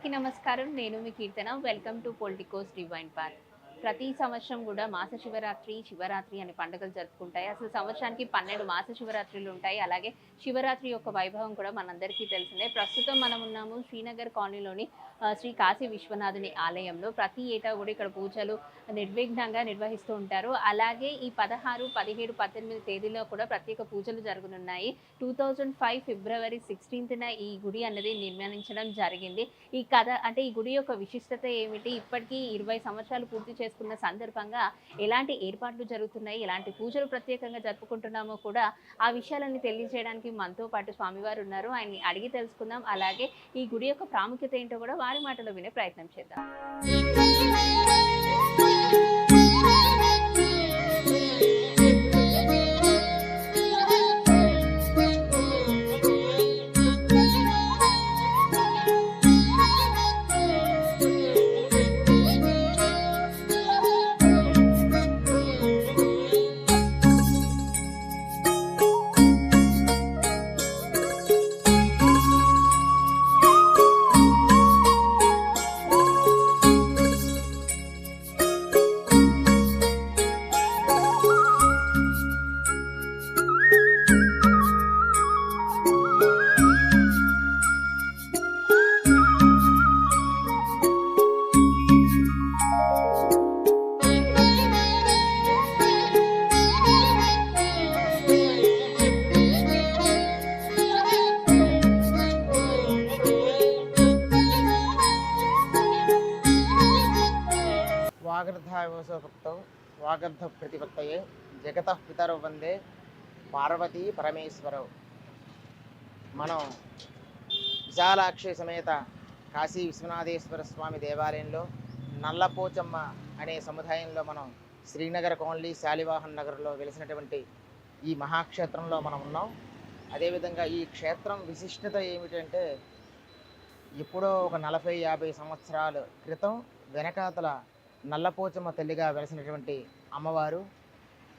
అందరికీ నమస్కారం. నేను మీ Keerthana. Welcome to Politicos divine park ప్రతి సంవత్సరం కూడా మాస శివరాత్రి శివరాత్రి అనే పండుగలు జరుపుకుంటాయి. అసలు సంవత్సరానికి పన్నెండు మాస శివరాత్రులు ఉంటాయి. అలాగే శివరాత్రి యొక్క వైభవం కూడా మనందరికీ తెలిసిందే. ప్రస్తుతం మనం ఉన్నాము శ్రీనగర్ కాలనీలోని శ్రీ కాశీ విశ్వనాథుని ఆలయంలో. ప్రతి ఏటా కూడా ఇక్కడ పూజలు నిర్విఘ్నంగా నిర్వహిస్తూ ఉంటారు. అలాగే ఈ పదహారు పదిహేడు పద్దెనిమిది తేదీలో కూడా ప్రత్యేక పూజలు జరగనున్నాయి. టూ థౌజండ్ ఫైవ్ ఫిబ్రవరి సిక్స్టీన్త్న ఈ గుడి అనేది నిర్మాణించడం జరిగింది. ఈ కథ అంటే ఈ గుడి యొక్క విశిష్టత ఏమిటి? ఇప్పటికీ ఇరవై సంవత్సరాలు పూర్తి చేసుకున్న సందర్భంగా ఎలాంటి ఏర్పాట్లు జరుగుతున్నాయి ఎలాంటి పూజలు ప్రత్యేకంగా జరుపుకుంటున్నామో కూడా ఆ విషయాలన్నీ తెలియజేయడానికి మనతో పాటు స్వామివారు ఉన్నారు. ఆయన్ని అడిగి తెలుసుకుందాం. అలాగే ఈ గుడి యొక్క ప్రాముఖ్యత ఏంటో కూడా వారి మాటలో వినే ప్రయత్నం చేద్దాం. వాగర్ధావసోక్తం వాగర్ధ ప్రతిపత్తయే జగత పితరౌ వందే. పార్వతీ పరమేశ్వరవు మనం విశాలాక్షి సమేత కాశీ విశ్వనాథేశ్వర స్వామి దేవాలయంలో నల్లపోచమ్మ అనే సముదాయంలో మనం శ్రీనగర్ కోన్లీ శాలివాహన్ నగర్లో వెలిసినటువంటి ఈ మహాక్షేత్రంలో మనం ఉన్నాం. అదేవిధంగా ఈ క్షేత్రం విశిష్టత ఏమిటంటే ఎప్పుడో ఒక నలభై యాభై సంవత్సరాల క్రితం వెనకాతల నల్లపోచమ్మ తల్లిగా వెలసినటువంటి అమ్మవారు.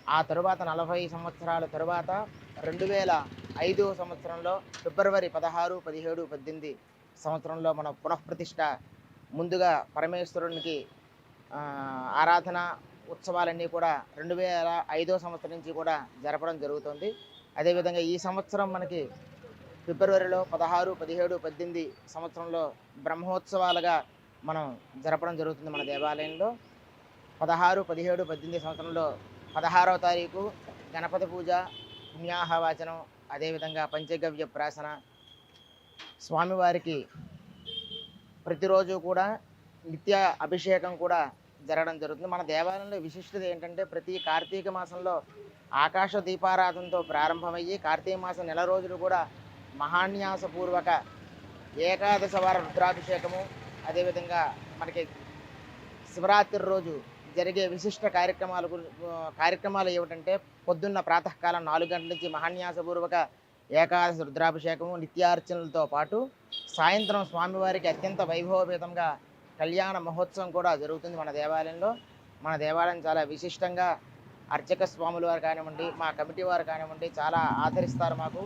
ఆ తరువాత నలభై సంవత్సరాల తరువాత రెండు వేల ఐదో సంవత్సరంలో ఫిబ్రవరి పదహారు పదిహేడు పద్దెనిమిది సంవత్సరంలో మన పునఃప్రతిష్ట ముందుగా పరమేశ్వరునికి ఆరాధన ఉత్సవాలన్నీ కూడా రెండు వేల ఐదో సంవత్సరం నుంచి కూడా జరపడం జరుగుతుంది. అదేవిధంగా ఈ సంవత్సరం మనకి ఫిబ్రవరిలో పదహారు పదిహేడు పద్దెనిమిది సంవత్సరంలో బ్రహ్మోత్సవాలుగా మనం జరపడం జరుగుతుంది మన దేవాలయంలో. పదహారు పదిహేడు పద్దెనిమిది సంవత్సరంలో పదహారవ తారీఖు గణపతి పూజ పుణ్యాహవాచనం అదేవిధంగా పంచగవ్య ప్రాసన. స్వామివారికి ప్రతిరోజు కూడా నిత్య అభిషేకం కూడా జరగడం జరుగుతుంది. మన దేవాలయంలో విశిష్టత ఏంటంటే ప్రతి కార్తీక మాసంలో ఆకాశ దీపారాధనతో ప్రారంభమయ్యి కార్తీక మాసం నెల రోజులు కూడా మహాన్యాసపూర్వక ఏకాదశ వార రుద్రాభిషేకము అదేవిధంగా మనకి శివరాత్రి రోజు జరిగే విశిష్ట కార్యక్రమాలు కార్యక్రమాలు ఏమిటంటే పొద్దున్న ప్రాతకాలం నాలుగు గంటల నుంచి మహాన్యాసపూర్వక ఏకాదశి రుద్రాభిషేకము నిత్యార్చనలతో పాటు సాయంత్రం స్వామివారికి అత్యంత వైభవపేతంగా కళ్యాణ మహోత్సవం కూడా జరుగుతుంది మన దేవాలయంలో. మన దేవాలయం చాలా విశిష్టంగా అర్చక స్వాముల వారు కానివ్వండి మా కమిటీ వారు కానివ్వండి చాలా ఆదరిస్తారు మాకు.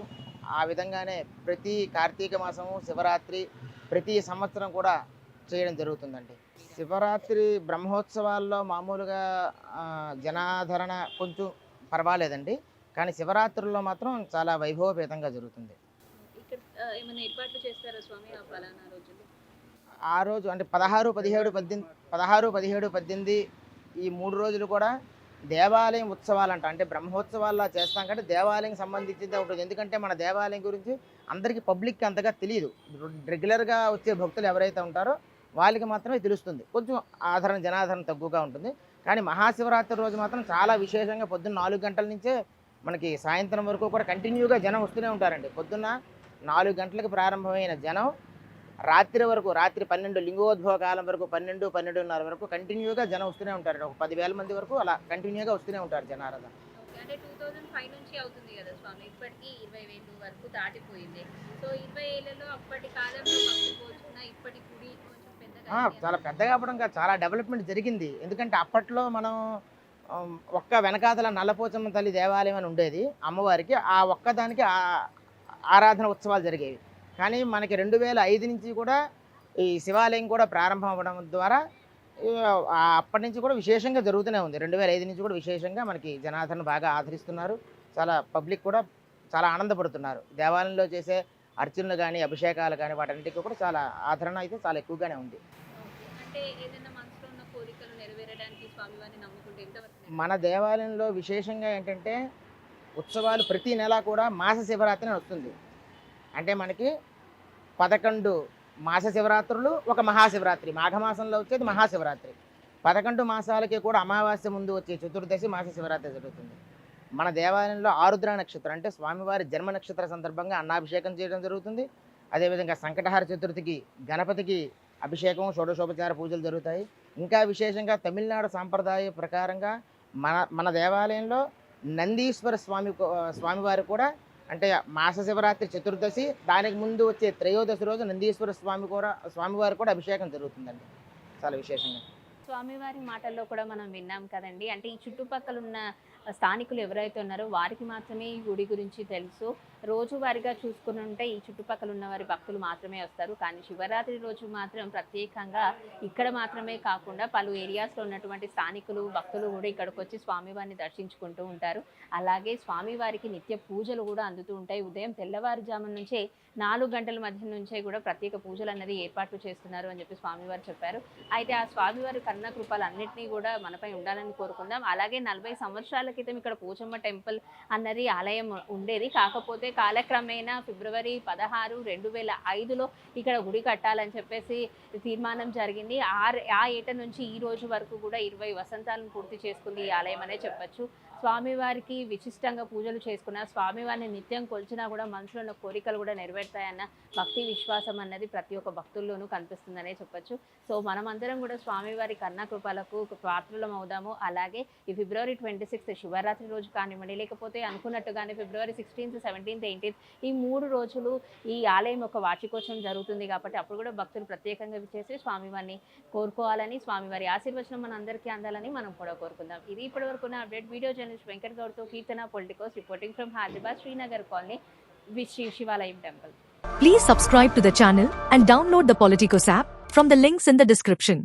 ఆ విధంగానే ప్రతి కార్తీక మాసము శివరాత్రి ప్రతి సంవత్సరం కూడా చేయడం జరుగుతుందండి. శివరాత్రి బ్రహ్మోత్సవాల్లో మామూలుగా జనాదరణ కొంచెం పర్వాలేదండి. కానీ శివరాత్రుల్లో మాత్రం చాలా వైభవపేతంగా జరుగుతుంది. ఆ, రోజు అంటే పదహారు పదిహేడు పద్దెనిమిది పదహారు పదిహేడు పద్దెనిమిది ఈ మూడు రోజులు కూడా దేవాలయం ఉత్సవాలంట. అంటే బ్రహ్మోత్సవాల్లో చేస్తాం కంటే దేవాలయం సంబంధించిందే ఉంటుంది ఎందుకంటే మన దేవాలయం గురించి అందరికీ పబ్లిక్కి అంతగా తెలియదు రెగ్యులర్గా వచ్చే భక్తులు ఎవరైతే ఉంటారో వాళ్ళకి మాత్రమే తెలుస్తుంది. కొంచెం ఆదరణ జనాదరణ తక్కువగా ఉంటుంది. కానీ మహాశివరాత్రి రోజు మాత్రం చాలా విశేషంగా పొద్దున్న నాలుగు గంటల నుంచే మనకి సాయంత్రం వరకు కూడా కంటిన్యూగా జనం వస్తూనే ఉంటారండి. పొద్దున్న నాలుగు గంటలకు ప్రారంభమైన జనం రాత్రి వరకు రాత్రి పన్నెండు లింగోద్భవ కాలం వరకు పన్నెండు పన్నెండున్నర వరకు కంటిన్యూగా జనం వస్తూనే ఉంటారు. ఒక పదివేల మంది వరకు అలా కంటిన్యూగా వస్తూనే ఉంటారు జనారాధన అంటే టూ థౌజండ్ ఫైవ్ నుంచి అవుతుంది కదా స్వామి. ఇప్పటికీ ఇరవై వేలు వరకు దాటిపోయింది. సో ఇరవై ఏళ్ళలో అప్పటి కాలంలో పోల్చుకున్న ఇప్పటి గుడి చాలా పెద్దగా అవ్వడం కాదు చాలా డెవలప్మెంట్ జరిగింది. ఎందుకంటే అప్పట్లో మనం ఒక్క వెనకాతల నల్లపోచమ్మ తల్లి దేవాలయం అని ఉండేది. అమ్మవారికి ఆ ఒక్కదానికి ఆరాధన ఉత్సవాలు జరిగేవి. కానీ మనకి రెండు వేల ఐదు నుంచి కూడా ఈ శివాలయం కూడా ప్రారంభం అవ్వడం ద్వారా ఆ, అప్పటి నుంచి కూడా విశేషంగా జరుగుతూనే ఉంది. రెండు వేల ఐదు నుంచి కూడా విశేషంగా మనకి జనాదరణ బాగా ఆదరిస్తున్నారు. చాలా పబ్లిక్ కూడా చాలా ఆనందపడుతున్నారు. దేవాలయంలో చేసే అర్చనలు కానీ అభిషేకాలు కానీ వాటన్నిటికీ కూడా చాలా ఆదరణ అయితే చాలా ఎక్కువగానే ఉంది. మన దేవాలయంలో విశేషంగా ఏంటంటే ఉత్సవాలు ప్రతి నెల కూడా మాస శివరాత్రి వస్తుంది. అంటే మనకి పదకొండు మాస శివరాత్రులు ఒక మహాశివరాత్రి. మాఘమాసంలో వచ్చేది మహాశివరాత్రి. పదకొండు మాసాలకి కూడా అమావాస్య ముందు వచ్చే చతుర్దశి మాస శివరాత్రి జరుగుతుంది. మన దేవాలయంలో ఆరుద్ర నక్షత్రం అంటే స్వామివారి జన్మ నక్షత్ర సందర్భంగా అన్నాభిషేకం చేయడం జరుగుతుంది. అదేవిధంగా సంకటహార చతుర్థికి గణపతికి అభిషేకం షోడశోపచార పూజలు జరుగుతాయి. ఇంకా విశేషంగా తమిళనాడు సాంప్రదాయ ప్రకారంగా మన మన దేవాలయంలో నందీశ్వర స్వామి స్వామివారు కూడా అంటే మాస శివరాత్రి చతుర్దశి దానికి ముందు వచ్చే త్రయోదశి రోజు నందీశ్వర స్వామి కూడా స్వామివారు కూడా అభిషేకం జరుగుతుందండి. చాలా విశేషంగా. స్వామివారి మాటల్లో కూడా మనం విన్నాం కదండి. అంటే ఈ చుట్టుపక్కల ఉన్న స్థానికులు ఎవరైతే ఉన్నారో వారికి మాత్రమే ఈ గుడి గురించి తెలుసు. రోజువారీగా చూసుకుని ఉంటే ఈ చుట్టుపక్కల ఉన్న వారి భక్తులు మాత్రమే వస్తారు. కానీ శివరాత్రి రోజు మాత్రం ప్రత్యేకంగా ఇక్కడ మాత్రమే కాకుండా పలు ఏరియాస్లో ఉన్నటువంటి స్థానికులు భక్తులు కూడా ఇక్కడికి వచ్చి స్వామివారిని దర్శించుకుంటూ ఉంటారు. అలాగే స్వామివారికి నిత్య పూజలు కూడా అందుతూ ఉంటాయి. ఉదయం తెల్లవారుజామున నుంచే నాలుగు గంటల మధ్య నుంచే కూడా ప్రత్యేక పూజలు అన్నది ఏర్పాట్లు చేస్తున్నారు అని చెప్పి స్వామివారు చెప్పారు. అయితే ఆ స్వామివారు కరుణ కృపలు అన్నింటినీ కూడా మనపై ఉండాలని కోరుకుందాం. అలాగే నలభై సంవత్సరాల క్రితం ఇక్కడ పోచమ్మ టెంపుల్ అన్నది ఆలయం ఉండేది. కాకపోతే కాలక్రమేణా ఫిబ్రవరి పదహారు రెండు వేల ఐదులో ఇక్కడ గుడి కట్టాలని చెప్పేసి తీర్మానం జరిగింది. ఆ ఆ ఏట నుంచి ఈ రోజు వరకు కూడా ఇరవై వసంతాలను పూర్తి చేసుకుంది ఈ ఆలయం అనే చెప్పచ్చు. స్వామివారికి విశిష్టంగా పూజలు చేసుకున్న స్వామివారిని నిత్యం కొలిచినా కూడా మనసులో ఉన్న కోరికలు కూడా నెరవేరుతాయన్న భక్తి విశ్వాసం అన్నది ప్రతి ఒక్క భక్తుల్లోనూ కనిపిస్తుందనే చెప్పొచ్చు. సో మనమందరం కూడా స్వామివారి కృపలకు పాత్రలం అవుదాము. అలాగే ఈ ఫిబ్రవరి ట్వంటీ సిక్స్త్ శివరాత్రి రోజు కానివ్వండి లేకపోతే అనుకున్నట్టుగానే ఫిబ్రవరి సిక్స్టీన్త్ సెవెంటీన్త్ ఎయిటీన్త్ ఈ మూడు రోజులు ఈ ఆలయం యొక్క వార్షికోత్సవం జరుగుతుంది కాబట్టి అప్పుడు కూడా భక్తులు ప్రత్యేకంగా చేసి స్వామివారిని కోరుకోవాలని స్వామివారి ఆశీర్వచనం మన అందరికీ అందాలని మనం కూడా కోరుకుందాం. ఇది ఇప్పటి వరకు నా అప్డేట్. Video journalist Venkat గౌడ్తో Keerthana Politicos reporting from Hyderabad Srinagar colony with Shri Shivalayam temple. Please subscribe to the channel and download the Politicos app from the links in the description.